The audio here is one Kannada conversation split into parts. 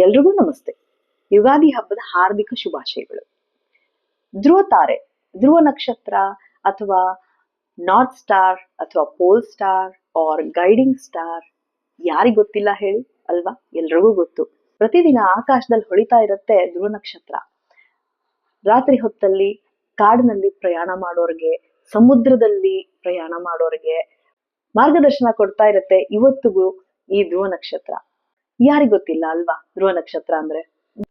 ಎಲ್ರಿಗೂ ನಮಸ್ತೆ. ಯುಗಾದಿ ಹಬ್ಬದ ಹಾರ್ದಿಕ ಶುಭಾಶಯಗಳು. ಧ್ರುವ ತಾರೆ, ಧ್ರುವ ನಕ್ಷತ್ರ ಅಥವಾ ನಾರ್ತ್ ಸ್ಟಾರ್ ಅಥವಾ pole star or guiding star ಯಾರಿಗ್ ಗೊತ್ತಿಲ್ಲ ಹೇಳಿ, ಅಲ್ವಾ? ಎಲ್ರಿಗೂ ಗೊತ್ತು. ಪ್ರತಿದಿನ ಆಕಾಶದಲ್ಲಿ ಹೊಳಿತಾ ಇರುತ್ತೆ ಧ್ರುವ ನಕ್ಷತ್ರ. ರಾತ್ರಿ ಹೊತ್ತಲ್ಲಿ ಕಾಡಿನಲ್ಲಿ ಪ್ರಯಾಣ ಮಾಡೋರಿಗೆ, ಸಮುದ್ರದಲ್ಲಿ ಪ್ರಯಾಣ ಮಾಡೋರಿಗೆ ಮಾರ್ಗದರ್ಶನ ಕೊಡ್ತಾ ಇರುತ್ತೆ ಇವತ್ತಿಗೂ ಈ ಧ್ರುವ ನಕ್ಷತ್ರ. ಯಾರಿಗ್ ಗೊತ್ತಿಲ್ಲ ಅಲ್ವಾ? ಧ್ರುವ ನಕ್ಷತ್ರ ಅಂದ್ರೆ.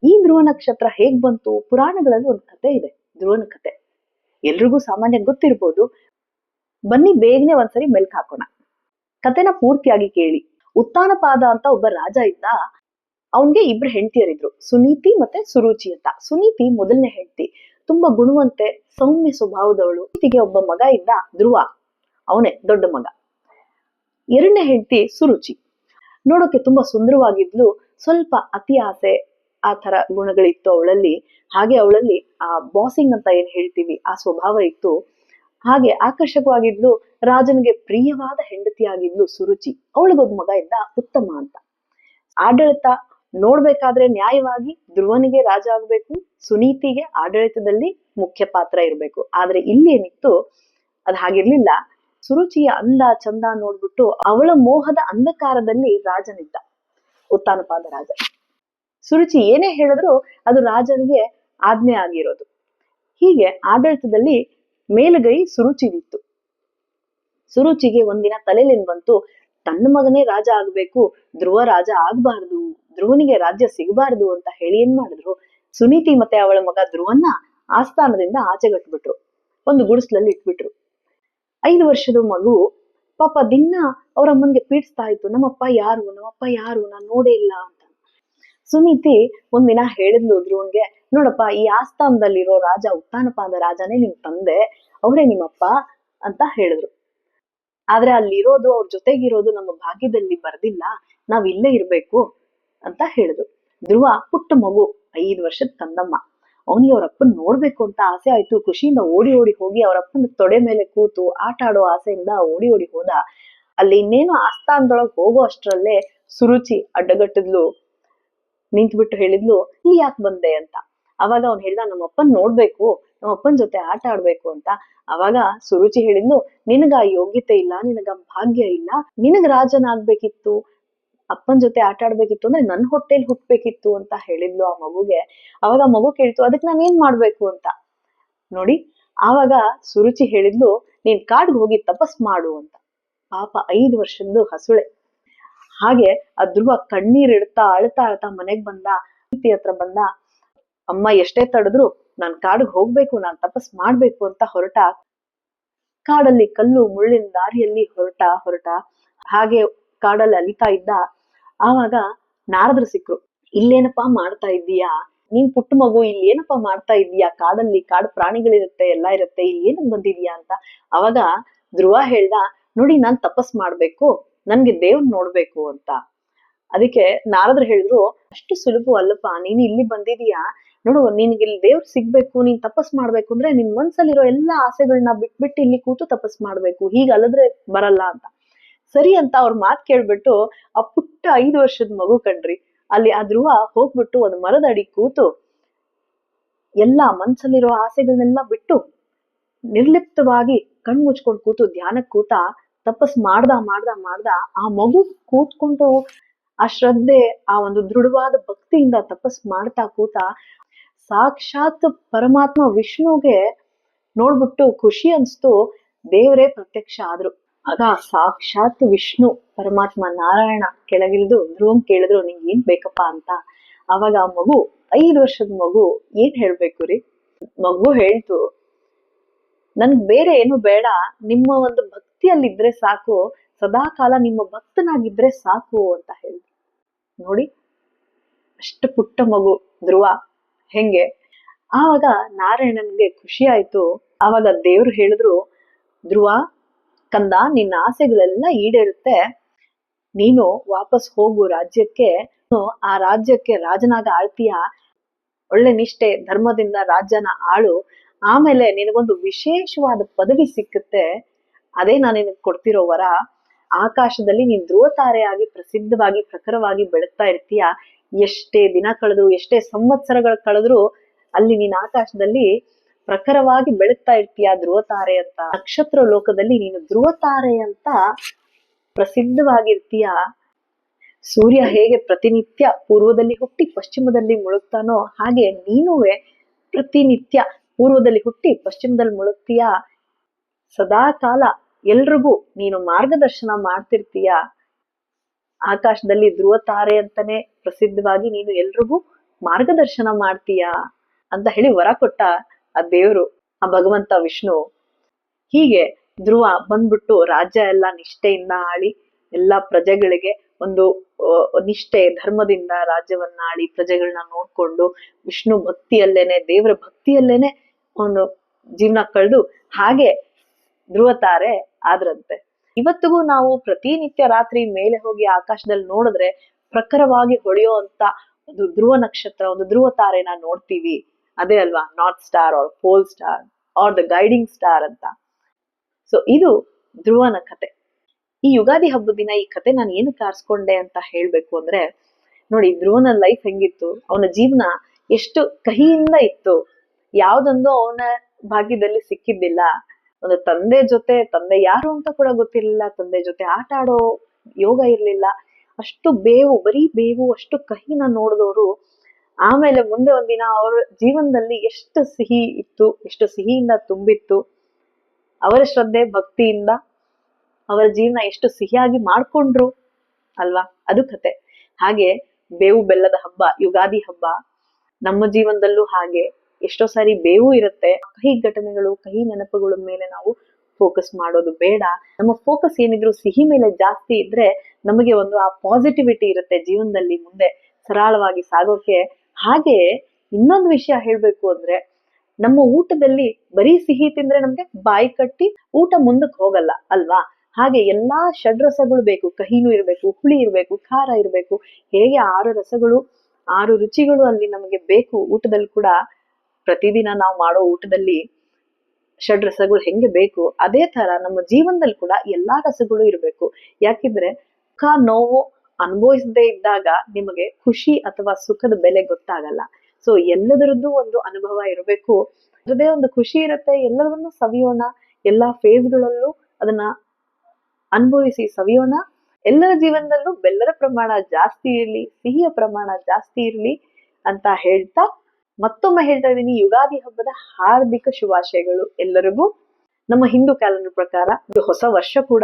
ಈ ಧ್ರುವ ನಕ್ಷತ್ರ ಹೇಗ್ ಬಂತು? ಪುರಾಣಗಳಲ್ಲಿ ಒಂದು ಕತೆ ಇದೆ ಧ್ರುವನ ಕತೆ. ಎಲ್ರಿಗೂ ಸಾಮಾನ್ಯ ಗೊತ್ತಿರ್ಬೋದು. ಬನ್ನಿ ಬೇಗನೆ ಒಂದ್ಸರಿ ಮೆಲ್ಕ್ ಹಾಕೋಣ. ಕತೆನ ಪೂರ್ತಿಯಾಗಿ ಕೇಳಿ. ಉತ್ತಾನಪಾದ ಅಂತ ಒಬ್ಬ ರಾಜ ಇದ್ದ, ಅವನ್ಗೆ ಇಬ್ರು ಹೆಂಡತಿಯರಿದ್ರು. ಸುನೀತಿ ಮತ್ತೆ ಸುರುಚಿ ಅಂತ. ಸುನೀತಿ ಮೊದಲನೇ ಹೆಂಡತಿ. ತುಂಬಾ ಗುಣವಂತೆ, ಸೌಮ್ಯ ಸ್ವಭಾವದವಳು. ಸುನೀತಿಗೆ ಒಬ್ಬ ಮಗ ಇದ್ದ ಧ್ರುವ. ಅವನೇ ದೊಡ್ಡ ಮಗ. ಎರಡನೇ ಹೆಂಡತಿ ಸುರುಚಿ. ನೋಡೋಕೆ ತುಂಬಾ ಸುಂದರವಾಗಿದ್ಲು. ಸ್ವಲ್ಪ ಅತಿ ಆಸೆ ಆ ತರ ಗುಣಗಳಿತ್ತು ಅವಳಲ್ಲಿ. ಹಾಗೆ ಅವಳಲ್ಲಿ ಆ ಬಾಸಿಂಗ್ ಅಂತ ಏನ್ ಹೇಳ್ತೀವಿ, ಆ ಸ್ವಭಾವ ಇತ್ತು. ಹಾಗೆ ಆಕರ್ಷಕವಾಗಿದ್ಲು, ರಾಜನಿಗೆ ಪ್ರಿಯವಾದ ಹೆಂಡತಿಯಾಗಿದ್ಲು ಸುರುಚಿ. ಅವಳಿಗೊಬ್ಬ ಮಗ ಇದ್ದ ಉತ್ತಮ ಅಂತ. ಆಡಳಿತ ನೋಡ್ಬೇಕಾದ್ರೆ ನ್ಯಾಯವಾಗಿ ಧ್ರುವನಿಗೆ ರಾಜ ಆಗ್ಬೇಕು, ಸುನೀತಿಗೆ ಆಡಳಿತದಲ್ಲಿ ಮುಖ್ಯ ಪಾತ್ರ ಇರಬೇಕು. ಆದ್ರೆ ಇಲ್ಲಿ ಏನಿತ್ತು, ಅದ್ ಹಾಗಿರ್ಲಿಲ್ಲ. ಸುರುಚಿಯ ಅಂದ ಚಂದ ನೋಡ್ಬಿಟ್ಟು ಅವಳ ಮೋಹದ ಅಂಧಕಾರದಲ್ಲಿ ರಾಜನಿದ್ದ. ಉತ್ತಾನಪಾದ ರಾಜ. ಸುರುಚಿ ಏನೇ ಹೇಳಿದ್ರು ಅದು ರಾಜನಿಗೆ ಆಜ್ಞೆ ಆಗಿರೋದು. ಹೀಗೆ ಆಡಳಿತದಲ್ಲಿ ಮೇಲುಗೈ ಸುರುಚಿದಿತ್ತು ಸುರುಚಿಗೆ ಒಂದಿನ ತಲೆಲಿನ್ ಬಂತು, ತನ್ನ ಮಗನೇ ರಾಜ ಆಗ್ಬೇಕು, ಧ್ರುವ ರಾಜ ಆಗ್ಬಾರ್ದು, ಧ್ರುವನಿಗೆ ರಾಜ್ಯ ಸಿಗಬಾರ್ದು ಅಂತ ಹೇಳಿ ಏನ್ ಮಾಡಿದ್ರು? ಸುನೀತಿ ಮತ್ತೆ ಅವಳ ಮಗ ಧ್ರುವನ್ನ ಆಸ್ಥಾನದಿಂದ ಆಚೆಗಟ್ಬಿಟ್ರು. ಒಂದು ಗುಡಿಸ್ಲಲ್ಲಿ ಇಟ್ಬಿಟ್ರು. ಐದು ವರ್ಷದ ಮಗು, ಪಾಪ ದಿನ ಅವ್ರ ಅಮ್ಮನ್ಗೆ ಪೀಡಿಸ್ತಾ ಇತ್ತು. ನಮ್ಮಪ್ಪ ಯಾರು? ನಮ್ಮಪ್ಪ ಯಾರು? ನಾನ್ ನೋಡೇ ಇಲ್ಲ ಅಂತ. ಸುನೀತಿ ಒಂದಿನ ಹೇಳಿದ್ಲು ಧ್ರುವನ್ಗೆ, ನೋಡಪ್ಪ, ಈ ಆಸ್ಥಾನದಲ್ಲಿರೋ ರಾಜ ಉತ್ತಾನಪಾದ ರಾಜನೇ ನಿಮ್ ತಂದೆ. ಅವರೇ ನಿಮ್ಮಪ್ಪ ಅಂತ ಹೇಳಿದ್ರು. ಆದ್ರೆ ಅಲ್ಲಿರೋದು, ಅವ್ರ ಜೊತೆಗಿರೋದು ನಮ್ಮ ಭಾಗ್ಯದಲ್ಲಿ ಬರ್ದಿಲ್ಲ. ನಾವ್ ಇಲ್ಲೇ ಇರ್ಬೇಕು ಅಂತ ಹೇಳಿದ್ರು. ಧ್ರುವ ಪುಟ್ಟ ಮಗು, ಐದು ವರ್ಷದ ಕಂದಮ್ಮ ಅವನಿಗೆ ಅವ್ರ ಅಪ್ಪನ್ ನೋಡ್ಬೇಕು ಅಂತ ಆಸೆ ಆಯ್ತು. ಖುಷಿಯಿಂದ ಓಡಿ ಓಡಿ ಹೋಗಿ ಅವ್ರ ಅಪ್ಪನ ತೊಡೆ ಮೇಲೆ ಕೂತು ಆಟ ಆಡೋ ಆಸೆಯಿಂದ ಓಡಿ ಓಡಿ ಹೋದ. ಅಲ್ಲಿ ಇನ್ನೇನು ಆಸ್ಥಾನದೊಳಗೆ ಹೋಗೋ ಅಷ್ಟರಲ್ಲೇ ಸುರುಚಿ ಅಡ್ಡಗಟ್ಟಿದ್ಲು. ನಿಂತ್ಬಿಟ್ಟು ಹೇಳಿದ್ಲು, ಇಲ್ಲಿ ಯಾಕೆ ಬಂದೆ? ಅಂತ. ಅವಾಗ ಅವ್ನ್ ಹೇಳ್ದ, ನಮ್ಮ ಅಪ್ಪನ್ ನೋಡ್ಬೇಕು, ನಮ್ಮ ಅಪ್ಪನ್ ಜೊತೆ ಆಟ ಆಡ್ಬೇಕು ಅಂತ. ಅವಾಗ ಸುರುಚಿ ಹೇಳಿದ್ಲು, ನಿನಗ ಯೋಗ್ಯತೆ ಇಲ್ಲ, ನಿನಗ ಭಾಗ್ಯ ಇಲ್ಲ, ನಿನಗ ರಾಜನಾಗ್ಬೇಕಿತ್ತು. ಅಪ್ಪನ್ ಜೊತೆ ಆಟ ಆಡ್ಬೇಕಿತ್ತು ಅಂದ್ರೆ ನನ್ ಹೊಟ್ಟೆಲ್ ಹುಟ್ಬೇಕಿತ್ತು ಅಂತ ಹೇಳಿದ್ಲು ಆ ಮಗುಗೆ. ಅವಾಗ ಮಗು ಕೇಳ್ತು ಅದಕ್ಕೆ ನಾನು ಏನ್ ಮಾಡ್ಬೇಕು ಅಂತ? ನೋಡಿ, ಆವಾಗ ಸುರುಚಿ ಹೇಳಿದ್ಲು, ನೀನ್ ಕಾಡ್ಗೆ ಹೋಗಿ ತಪಸ್ ಮಾಡು ಅಂತ. ಪಾಪ ಐದು ವರ್ಷದ್ದು ಹಸುಳೆ. ಹಾಗೆ ಅದ್ರುವ ಕಣ್ಣೀರ್ ಇಡ್ತಾ ಅಳ್ತಾ ಅಳ್ತಾ ಮನೆಗ್ ಬಂದ, ಪ್ರೀತಿ ಹತ್ರ ಬಂದ, ಅಮ್ಮ, ಎಷ್ಟೇ ತಡೆದ್ರು ನಾನ್ ಕಾಡ್ಗೆ ಹೋಗ್ಬೇಕು, ನಾನ್ ತಪಸ್ ಮಾಡ್ಬೇಕು ಅಂತ ಹೊರಟ. ಕಾಡಲ್ಲಿ ಕಲ್ಲು, ಮುಳ್ಳಿನ ದಾರಿಯಲ್ಲಿ ಹೊರಟ ಹೊರಟ. ಹಾಗೆ ಕಾಡಲ್ಲಿ ಅಲಿತಾ ಇದ್ದ ಆವಾಗ ನಾರದ್ರು ಸಿಕ್ರು, ಇಲ್ಲೇನಪ್ಪಾ ಮಾಡ್ತಾ ಇದ್ದೀಯಾ? ನೀನ್ ಪುಟ್ಟ ಮಗು ಇಲ್ಲಿ ಏನಪ್ಪಾ ಮಾಡ್ತಾ ಇದೀಯಾ ಕಾಡಲ್ಲಿ ಕಾಡು ಪ್ರಾಣಿಗಳಿರುತ್ತೆ, ಎಲ್ಲಾ ಇರುತ್ತೆ ಇಲ್ಲಿ ಏನಕ್ ಬಂದಿದ್ಯಾ ಅಂತ. ಅವಾಗ ಧ್ರುವ ಹೇಳ್ದ, ನೋಡಿ, ನಾನ್ ತಪಸ್ ಮಾಡ್ಬೇಕು, ನನ್ಗೆ ದೇವ್ರ್ ನೋಡ್ಬೇಕು ಅಂತ. ಅದಕ್ಕೆ ನಾರದ್ರು ಹೇಳಿದ್ರು, ಅಷ್ಟು ಸುಲಭ ಅಲ್ಲಪ್ಪ, ನೀನ್ ಇಲ್ಲಿ ಬಂದಿದೀಯಾ ನೋಡು, ನಿನ್ಗೆ ಇಲ್ಲಿ ದೇವ್ರ್ ಸಿಗ್ಬೇಕು, ನೀನ್ ತಪಸ್ ಮಾಡ್ಬೇಕು ಅಂದ್ರೆ ನಿನ್ ಮನ್ಸಲ್ಲಿರೋ ಎಲ್ಲಾ ಆಸೆಗಳನ್ನ ಬಿಟ್ಬಿಟ್ಟು ಇಲ್ಲಿ ಕೂತು ತಪಸ್ ಮಾಡ್ಬೇಕು ಹೀಗೆ ಅಲ್ಲದ್ರೆ ಬರಲ್ಲ ಅಂತ. ಸರಿ ಅಂತ ಅವ್ರ ಮಾತ್ ಕೇಳ್ಬಿಟ್ಟು, ಆ ಪುಟ್ಟ ಐದು ವರ್ಷದ ಮಗು ಕಣ್ರಿ. ಅಲ್ಲಿ ಆ ಧ್ರುವ ಹೋಗ್ಬಿಟ್ಟು ಒಂದು ಮರದ ಅಡಿ ಕೂತು, ಎಲ್ಲಾ ಮನ್ಸಲ್ಲಿರೋ ಆಸೆಗಳನ್ನೆಲ್ಲ ಬಿಟ್ಟು ನಿರ್ಲಿಪ್ತವಾಗಿ ಕಣ್ ಮುಚ್ಕೊಂಡು ಕೂತು, ಧ್ಯಾನಕ್ ಕೂತ, ತಪಸ್ ಮಾಡ್ದ ಮಾಡ್ದ ಮಾಡ್ದ, ಆ ಮಗು ಕೂತ್ಕೊಂಡು ಆ ಶ್ರದ್ಧೆ, ಆ ಒಂದು ದೃಢವಾದ ಭಕ್ತಿಯಿಂದ ತಪಸ್ ಮಾಡ್ತಾ ಕೂತ, ಸಾಕ್ಷಾತ್ ಪರಮಾತ್ಮ ವಿಷ್ಣುಗೆ ನೋಡ್ಬಿಟ್ಟು ಖುಷಿ ಅನ್ಸ್ತು, ದೇವರೇ ಪ್ರತ್ಯಕ್ಷ ಆದ್ರು. ಆಗ ಸಾಕ್ಷಾತ್ ವಿಷ್ಣು, ಪರಮಾತ್ಮ ನಾರಾಯಣ ಕೆಳಗಿಳಿದು ಧ್ರುವಂ ಕೇಳಿದ್ರು ನಿಂಗೆ ಏನ್ ಬೇಕಪ್ಪ ಅಂತ. ಅವಾಗ ಆ ಮಗು, ಐದು ವರ್ಷದ ಮಗು ಏನ್ ಹೇಳ್ಬೇಕು ರೀ? ಮಗು ಹೇಳ್ತು ನನ್ ಬೇರೆ ಏನು ಬೇಡ, ನಿಮ್ಮ ಒಂದು ಭಕ್ತಿಯಲ್ಲಿದ್ರೆ ಸಾಕು ಸದಾ ಕಾಲ ನಿಮ್ಮ ಭಕ್ತನಾಗಿದ್ರೆ ಸಾಕು ಅಂತ ಹೇಳಿದ್ರು ನೋಡಿ, ಅಷ್ಟು ಪುಟ್ಟ ಮಗು ಧ್ರುವ, ಹೆಂಗೆ? ಆವಾಗ ನಾರಾಯಣನ್ಗೆ ಖುಷಿ ಆಯ್ತು. ಆವಾಗ ದೇವ್ರು ಹೇಳಿದ್ರು, ಧ್ರುವ ಕಂದ, ನಿನ್ನ ಆಸೆಗಳೆಲ್ಲ ಈಡೇರುತ್ತೆ. ನೀನು ವಾಪಸ್ ಹೋಗು ರಾಜ್ಯಕ್ಕೆ. ಆ ರಾಜ್ಯಕ್ಕೆ ರಾಜನಾಗ ಆಳ್ತೀಯ ಒಳ್ಳೆ ನಿಷ್ಠೆ, ಧರ್ಮದಿಂದ ರಾಜ್ಯನ ಆಳು. ಆಮೇಲೆ ನಿನಗೊಂದು ವಿಶೇಷವಾದ ಪದವಿ ಸಿಕ್ಕುತ್ತೆ. ಅದೇ ನಾನು ನಿನಗೆ ಕೊಡ್ತಿರೋ ವರ. ಆಕಾಶದಲ್ಲಿ ನೀನ್ ಧ್ರುವ ತಾರೆಯಾಗಿ ಪ್ರಸಿದ್ಧವಾಗಿ ಪ್ರಖರವಾಗಿ ಬೆಳಗ್ತಾ ಇರ್ತೀಯ. ಎಷ್ಟೇ ದಿನ ಕಳೆದ್ರು, ಎಷ್ಟೇ ಸಂವತ್ಸರಗಳು ಕಳೆದ್ರು ಅಲ್ಲಿ ನೀನ್ ಆಕಾಶದಲ್ಲಿ ಪ್ರಖರವಾಗಿ ಬೆಳಗ್ತಾ ಇರ್ತೀಯ ಧ್ರುವ ತಾರೆ ಅಂತ? ನಕ್ಷತ್ರ ಲೋಕದಲ್ಲಿ ನೀನು ಧ್ರುವ ತಾರೆ ಅಂತ ಪ್ರಸಿದ್ಧವಾಗಿರ್ತೀಯ? ಸೂರ್ಯ ಹೇಗೆ ಪ್ರತಿನಿತ್ಯ ಪೂರ್ವದಲ್ಲಿ ಹುಟ್ಟಿ ಪಶ್ಚಿಮದಲ್ಲಿ ಮುಳುಗ್ತಾನೋ ಹಾಗೆ ನೀನುವೆ ಪ್ರತಿನಿತ್ಯ ಪೂರ್ವದಲ್ಲಿ ಹುಟ್ಟಿ ಪಶ್ಚಿಮದಲ್ಲಿ ಮುಳುಗ್ತೀಯ? ಸದಾ ಕಾಲ ಎಲ್ರಿಗೂ ನೀನು ಮಾರ್ಗದರ್ಶನ ಮಾಡ್ತಿರ್ತೀಯ? ಆಕಾಶದಲ್ಲಿ ಧ್ರುವ ತಾರೆ ಅಂತಾನೆ ಪ್ರಸಿದ್ಧವಾಗಿ ನೀನು ಎಲ್ರಿಗೂ ಮಾರ್ಗದರ್ಶನ ಮಾಡ್ತೀಯ? ಅಂತ ಹೇಳಿ ವರ ಕೊಟ್ಟ ಆ ದೇವ್ರು, ಆ ಭಗವಂತ ವಿಷ್ಣು. ಹೀಗೆ ಧ್ರುವ ಬಂದ್ಬಿಟ್ಟು ರಾಜ್ಯ ಎಲ್ಲ ನಿಷ್ಠೆಯಿಂದ ಆಳಿ, ಎಲ್ಲ ಪ್ರಜೆಗಳಿಗೆ ಒಂದು ನಿಷ್ಠೆ, ಧರ್ಮದಿಂದ ರಾಜ್ಯವನ್ನ ಆಳಿ ಪ್ರಜೆಗಳನ್ನ ನೋಡ್ಕೊಂಡು ವಿಷ್ಣು ಭಕ್ತಿಯಲ್ಲೇನೆ, ದೇವರ ಭಕ್ತಿಯಲ್ಲೇನೆ ಒಂದು ಜೀವನ ಕಳೆದು ಹಾಗೆ ಧ್ರುವ ತಾರೆ ಆದ್ರಂತೆ. ಇವತ್ತಿಗೂ ನಾವು ಪ್ರತಿನಿತ್ಯ ರಾತ್ರಿ ಮೇಲೆ ಹೋಗಿ ಆಕಾಶದಲ್ಲಿ ನೋಡಿದ್ರೆ ಪ್ರಖರವಾಗಿ ಹೊಳೆಯುವಂತ ಒಂದು ಧ್ರುವ ನಕ್ಷತ್ರ, ಒಂದು ಧ್ರುವ ತಾರೆನ ನೋಡ್ತೀವಿ. ಅದೇ ಅಲ್ವಾ? North star or pole star or the guiding star ಅಂತ. ಸೊ ಇದು ಧ್ರುವನ ಕತೆ. ಈ ಯುಗಾದಿ ಹಬ್ಬದ ದಿನ ಈ ಕತೆ ನಾನು ಏನು ಆರಿಸ್ಕೊಂಡೆ ಅಂತ ಹೇಳ್ಬೇಕು ಅಂದ್ರೆ, ನೋಡಿ ಧ್ರುವನ ಲೈಫ್ ಹೆಂಗಿತ್ತು, ಅವನ ಜೀವನ ಎಷ್ಟು ಕಹಿಯಿಂದ ಇತ್ತು, ಯಾವ್ದೊಂದು ಅವನ ಭಾಗ್ಯದಲ್ಲಿ ಸಿಕ್ಕಿದ್ದಿಲ್ಲ. ಒಂದು ತಂದೆ ಜೊತೆ, ತಂದೆ ಯಾರು ಅಂತ ಕೂಡ ಗೊತ್ತಿರ್ಲಿಲ್ಲ, ತಂದೆ ಜೊತೆ ಆಟ ಆಡೋ ಯೋಗ ಇರ್ಲಿಲ್ಲ. ಅಷ್ಟು ಬೇವು, ಬರೀ ಬೇವು, ಅಷ್ಟು ಕಹಿನ ನೋಡಿದವರು ಆಮೇಲೆ ಮುಂದೆ ಒಂದಿನ ಅವರ ಜೀವನದಲ್ಲಿ ಎಷ್ಟು ಸಿಹಿ ಇತ್ತು, ಎಷ್ಟು ಸಿಹಿಯಿಂದ ತುಂಬಿತ್ತು, ಅವರ ಶ್ರದ್ಧೆ, ಭಕ್ತಿಯಿಂದ ಅವರ ಜೀವನ ಎಷ್ಟು ಸಿಹಿಯಾಗಿ ಮಾಡ್ಕೊಂಡ್ರು ಅಲ್ವಾ? ಅದು ಕತೆ. ಹಾಗೆ ಬೇವು ಬೆಲ್ಲದ ಹಬ್ಬ, ಯುಗಾದಿ ಹಬ್ಬ, ನಮ್ಮ ಜೀವನದಲ್ಲೂ ಹಾಗೆ. ಎಷ್ಟೋ ಸಾರಿ ಬೇವು ಇರುತ್ತೆ. ಕಹಿ ಘಟನೆಗಳು, ಕಹಿ ನೆನಪುಗಳ ಮೇಲೆ ನಾವು ಫೋಕಸ್ ಮಾಡೋದು ಬೇಡ. ನಮ್ಮ ಫೋಕಸ್ ಏನಿದ್ರು ಸಿಹಿ ಮೇಲೆ ಜಾಸ್ತಿ ಇದ್ರೆ ನಮಗೆ ಒಂದು ಆ ಪಾಸಿಟಿವಿಟಿ ಇರುತ್ತೆ ಜೀವನದಲ್ಲಿ ಮುಂದೆ. ಸರಳವಾಗಿ ಸಾಗೋಕೆ ಹಾಗೆ ಇನ್ನೊಂದು ವಿಷಯ ಹೇಳ್ಬೇಕು ಅಂದ್ರೆ ನಮ್ಮ ಊಟದಲ್ಲಿ ಬರೀ ಸಿಹಿ ತಿಂದ್ರೆ ನಮ್ಗೆ ಬಾಯಿ ಕಟ್ಟಿ ಊಟ ಮುಂದಕ್ಕೆ ಹೋಗಲ್ಲ, ಅಲ್ವಾ? ಹಾಗೆ ಎಲ್ಲಾ ಷಡ್ರಸಗಳು ಬೇಕು. ಕಹಿನೂ ಇರ್ಬೇಕು, ಹುಳಿ ಇರ್ಬೇಕು, ಖಾರ ಇರಬೇಕು. ಹೇಗೆ ಆರು ರಸಗಳು, ಆರು ರುಚಿಗಳು ಅಲ್ಲಿ ನಮಗೆ ಬೇಕು ಊಟದಲ್ಲಿ ಕೂಡ ಪ್ರತಿದಿನ ನಾವು ಮಾಡೋ ಊಟದಲ್ಲಿ ಷಡ್ರಸಗಳು ಹೆಂಗೆ ಬೇಕು, ಅದೇ ತರ ನಮ್ಮ ಜೀವನದಲ್ಲಿ ಕೂಡ ಎಲ್ಲಾ ರಸಗಳು ಇರಬೇಕು. ಯಾಕಿದ್ರೆ ಕ ನೋವು ಅನುಭವಿಸದೇ ಇದ್ದಾಗ ನಿಮಗೆ ಖುಷಿ ಅಥವಾ ಸುಖದ ಬೆಲೆ ಗೊತ್ತಾಗಲ್ಲ. ಸೊ ಎಲ್ಲದರದ್ದು ಒಂದು ಅನುಭವ ಇರಬೇಕು. ಅದೇ ಒಂದು ಖುಷಿ ಇರುತ್ತೆ ಎಲ್ಲದನ್ನು ಸವಿಯೋಣ, ಎಲ್ಲಾ ಫೇಸ್ಗಳಲ್ಲೂ ಅದನ್ನ ಅನುಭವಿಸಿ ಸವಿಯೋಣ. ಎಲ್ಲರ ಜೀವನದಲ್ಲೂ ಬೆಲ್ಲದ ಪ್ರಮಾಣ ಜಾಸ್ತಿ ಇರಲಿ, ಸಿಹಿಯ ಪ್ರಮಾಣ ಜಾಸ್ತಿ ಇರಲಿ ಅಂತ ಹೇಳ್ತಾ ಮತ್ತೊಮ್ಮೆ ಹೇಳ್ತಾ ಇದ್ದೀನಿ, ಯುಗಾದಿ ಹಬ್ಬದ ಹಾರ್ದಿಕ ಶುಭಾಶಯಗಳು ಎಲ್ಲರಿಗೂ. ನಮ್ಮ ಹಿಂದೂ ಕ್ಯಾಲೆಂಡರ್ ಪ್ರಕಾರ ಇದು ಹೊಸ ವರ್ಷ ಕೂಡ.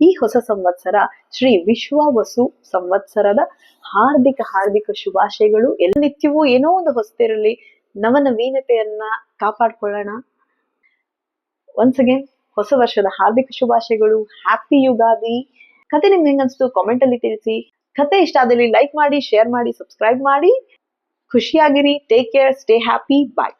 ಈ ಹೊಸ ಸಂವತ್ಸರ ಶ್ರೀ ವಿಶ್ವ ವಸು ಸಂವತ್ಸರದ ಹಾರ್ದಿಕ ಹಾರ್ದಿಕ ಶುಭಾಶಯಗಳು. ಎಲ್ಲ ನಿತ್ಯವೂ ಏನೋ ಒಂದು ಹೊಸತಿರಲಿ, ನವನವೀನತೆಯನ್ನ ಕಾಪಾಡ್ಕೊಳ್ಳೋಣ. ಒನ್ಸ್ ಅಗೇನ್ ಹೊಸ ವರ್ಷದ ಹಾರ್ದಿಕ ಶುಭಾಶಯಗಳು. ಹ್ಯಾಪಿ ಯುಗಾದಿ. ಕತೆ ನಿಮ್ಗೆ ಹೆಂಗನ್ಸ್ತು ಕಾಮೆಂಟ್ ಅಲ್ಲಿ ತಿಳಿಸಿ. ಕತೆ ಇಷ್ಟ ಆದಲ್ಲಿ ಲೈಕ್ ಮಾಡಿ ಶೇರ್ ಮಾಡಿ ಸಬ್ಸ್ಕ್ರೈಬ್ ಮಾಡಿ. ಖುಷಿಯಾಗಿರಿ. Take care stay happy bye